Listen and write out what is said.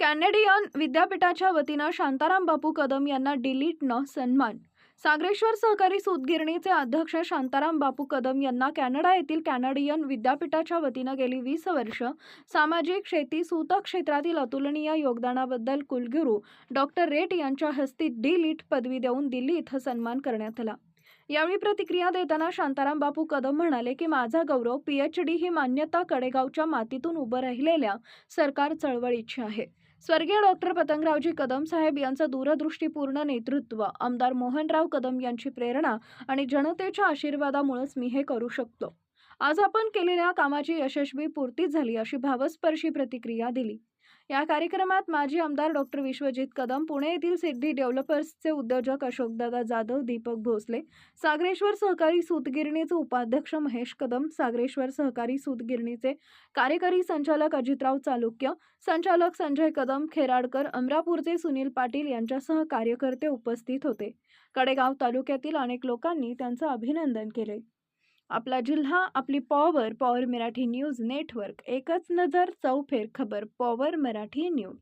Canadian विद्यापीठाच्या वतीनं शांताराम बापू कदम यांना डिलीटनं सन्मान. सागरेश्वर सहकारी सूतगिरणीचे अध्यक्ष शांताराम बापू कदम यांना कॅनडा येथील कॅनडियन विद्यापीठाच्या वतीनं गेली वीस वर्ष. सामाजिक शेती सूत क्षेत्रातील अतुलनीय योगदानाबद्दल कुलगुरू डॉक्टर रेट यांच्या हस्ते डिलीट पदवी देऊन दिल्ली इथं सन्मान करण्यात आला. यावेळी प्रतिक्रिया देताना शांताराम बापू कदम म्हणाले की माझा गौरव पीएच डी ही मान्यता कडेगावच्या मातीतून उभं राहिलेल्या सरकार चळवळीची आहे. स्वर्गीय डॉक्टर पतंगरावजी कदम साहेब यांचं दूरदृष्टीपूर्ण नेतृत्व आमदार मोहनराव कदम यांची प्रेरणा आणि जनतेच्या आशीर्वादामुळेच मी हे करू शकतो. आज आपण केलेल्या कामाची यशस्वी पूर्ती झाली अशी भावस्पर्शी प्रतिक्रिया दिली. या कार्यक्रमात माजी आमदार डॉक्टर विश्वजित कदम पुणे येथील सिद्धी डेव्हलपर्सचे उद्योजक अशोकदादा जाधव दीपक भोसले सागरेश्वर सहकारी सूतगिरणीचे उपाध्यक्ष महेश कदम सागरेश्वर सहकारी सूतगिरणीचे कार्यकारी संचालक अजितराव चालुक्य संचालक संजय कदम खेराडकर अमरापूरचे सुनील पाटील यांच्यासह कार्यकर्ते उपस्थित होते. कडेगाव तालुक्यातील अनेक लोकांनी त्यांचं अभिनंदन केले. आपला जिल्हा आपली power power Marathi news network एकच नजर चौफेर खबर पॉवर मराठी न्यूज